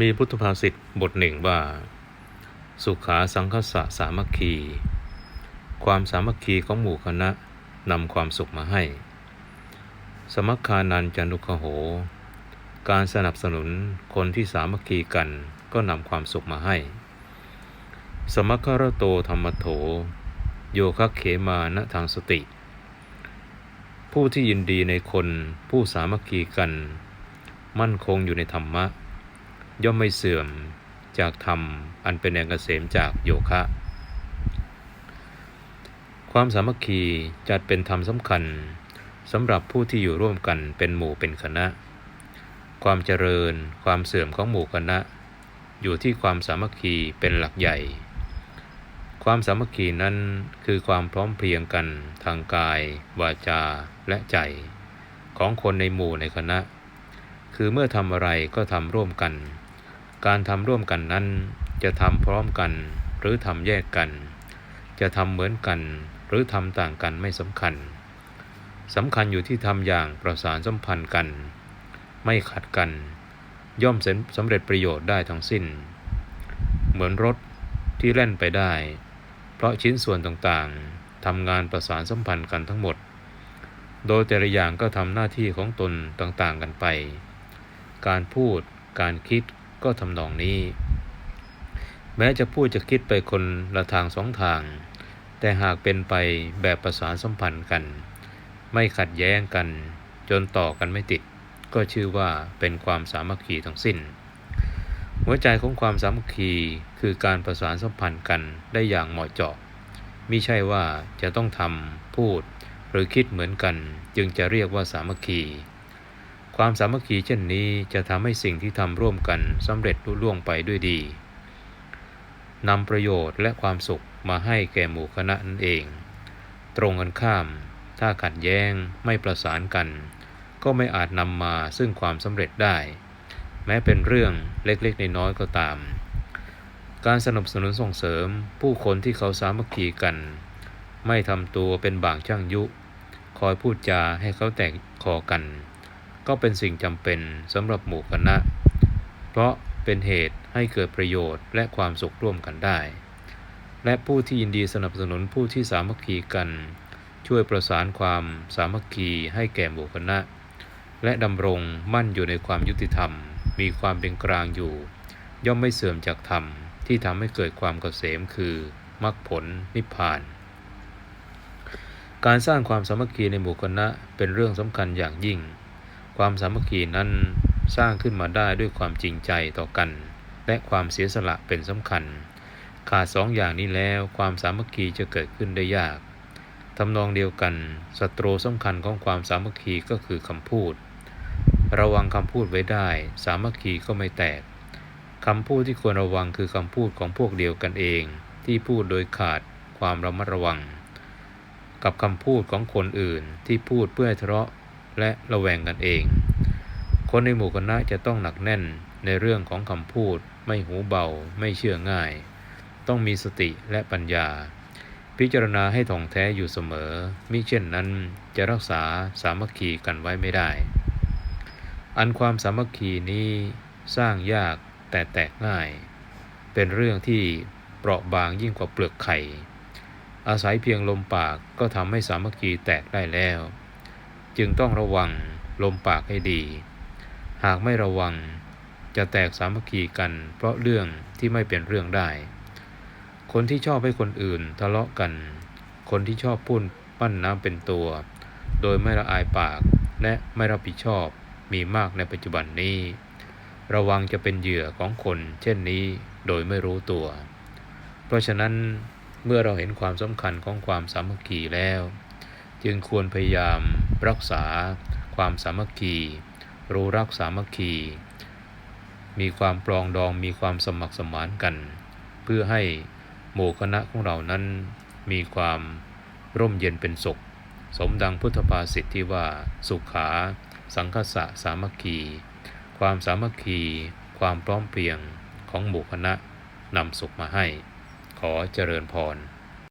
มีพุทธภาษิตบทหนึ่งว่า สุขาสังคสะสามัคคี ความสามัคคีของหมู่คณะนำความสุขมาให้ สมัคคานันจันุคโห การสนับสนุนคนที่สามัคคีกันก็นำความสุขมาให้ สมัคคารโตธรรมโถ โยคะเขมาณทางสติ ผู้ที่ยินดีในคนผู้สามัคคีกัน มั่นคงอยู่ในธรรมะ ย่อมไม่เสื่อมจากธรรมอันเป็นแดงเกษมจากโยคะ ความสามัคคีจัดเป็นธรรมสำคัญสำหรับผู้ที่อยู่ร่วมกันเป็นหมู่เป็นคณะ ความเจริญความเสื่อมของหมู่คณะ อยู่ที่ความสามัคคีเป็นหลักใหญ่ ความสามัคคีนั้นคือความพร้อมเพรียงกันทางกาย วาจาและใจ ของคนในหมู่ในคณะ คือเมื่อทำอะไรก็ทำร่วมกัน การทำร่วมกันนั้น จะทำพร้อมกัน หรือทำแยกกัน จะทำเหมือนกัน หรือทำต่างกันไม่สำคัญสำคัญอยู่ที่ทำอย่างประสานสัมพันธ์กัน ไม่ขัดกัน ย่อมสำเร็จประโยชน์ได้ทั้งสิ้น เหมือนรถที่แล่นไปได้ เพราะชิ้นส่วนต่างๆทำงานประสานสัมพันธ์กันทั้งหมด โดยแต่ละอย่างก็ทำหน้าที่ของตนต่างๆกันไป การพูด การคิด ก็ทำนองนี้ แม้จะพูดจะคิดไปคนละทางสองทาง แต่หากเป็นไปแบบประสานสัมพันธ์กัน ไม่ขัดแย้งกัน จนต่อกันไม่ติด ก็ชื่อว่าเป็นความสามัคคีทั้งสิ้น หัวใจของความสามัคคีคือการประสานสัมพันธ์กันได้อย่างเหมาะเจาะมิใช่ว่าจะต้องทำพูด หรือคิดเหมือนกัน จึงจะเรียกว่าสามัคคี ความสามัคคีเช่นนี้จะทำให้สิ่งที่ทำร่วมกันสำเร็จลุล่วงไปด้วยดีนำประโยชน์และความสุขมาให้แก่หมู่คณะนั่นเอง ตรงกันข้าม ถ้าขัดแย้งไม่ประสานกัน ก็ไม่อาจนำมาซึ่งความสำเร็จได้ แม้เป็นเรื่องเล็กๆในน้อยก็ตาม การสนับสนุนส่งเสริมผู้คนที่เขาสามัคคีกัน ไม่ทำตัวเป็นบางช่างยุ คอยพูดจาให้เขาแตกคอกัน ก็เป็นสิ่งจำเป็นสำหรับหมู่คณะ เพราะเป็นเหตุให้เกิดประโยชน์และความสุขร่วมกันได้ และผู้ที่ยินดีสนับสนุนผู้ที่สามัคคีกัน ช่วยประสานความสามัคคีให้แก่หมู่คณะ และดำรงมั่นอยู่ในความยุติธรรม มีความเป็นกลางอยู่ ย่อมไม่เสื่อมจากธรรมที่ทำให้เกิดความเกษมคือมรรคผลนิพพาน การสร้างความสามัคคีในหมู่คณะเป็นเรื่องสำคัญอย่างยิ่ง ความสามัคคีนั้นสร้างขึ้นมาได้ด้วยความจริงใจต่อกัน และความเสียสละเป็นสำคัญ ขาดสองอย่างนี้แล้วความสามัคคีจะเกิดขึ้นได้ยากทำนองเดียวกันศัตรูสำคัญของความสามัคคีก็คือคำพูด ระวังคำพูดไว้ได้ สามัคคีก็ไม่แตกคำพูดที่ควรระวังคือคำพูดของพวกเดียวกันเอง ที่พูดโดยขาดความระมัดระวัง กับคำพูดของคนอื่นที่พูดเพื่อทะเลาะ และระแวงกันเอง คนในหมู่คณะจะต้องหนักแน่นในเรื่องของคำพูด ไม่หูเบา ไม่เชื่อง่าย ต้องมีสติและปัญญา พิจารณาให้ท่องแท้อยู่เสมอ มิเช่นนั้นจะรักษาสามัคคีกันไว้ไม่ได้ อันความสามัคคีนี้สร้างยากแต่แตกง่าย เป็นเรื่องที่เปราะบางยิ่งกว่าเปลือกไข่อาศัยเพียงลมปากก็ทำให้สามัคคีแตกได้แล้ว จึงต้องระวังลมปากให้ดี หากไม่ระวังจะแตกสามัคคีกัน เพราะเรื่องที่ไม่เป็นเรื่องได้ คนที่ชอบให้คนอื่นทะเลาะกัน คนที่ชอบพูดปั้นน้ำเป็นตัว โดยไม่ละอายปากและไม่รับผิดชอบมีมากในปัจจุบันนี้ ระวังจะเป็นเหยื่อของคน เช่นนี้โดยไม่รู้ตัว เพราะฉะนั้นเมื่อเราเห็นความสำคัญของความสามัคคีแล้ว จึงควรพยายาม รักษาความสามัคคี รู้รักสามัคคี มีความปลองดองมีความสมัครสมานกัน เพื่อให้หมู่คณะของเรานั้นมีความร่มเย็นเป็นสุข สมดังพุทธภาษิตที่ว่าสุขา สังคสะสามัคคี ความสามัคคี ความพร้อมเพรียงของหมู่คณะนำสุขมาให้ ขอเจริญพร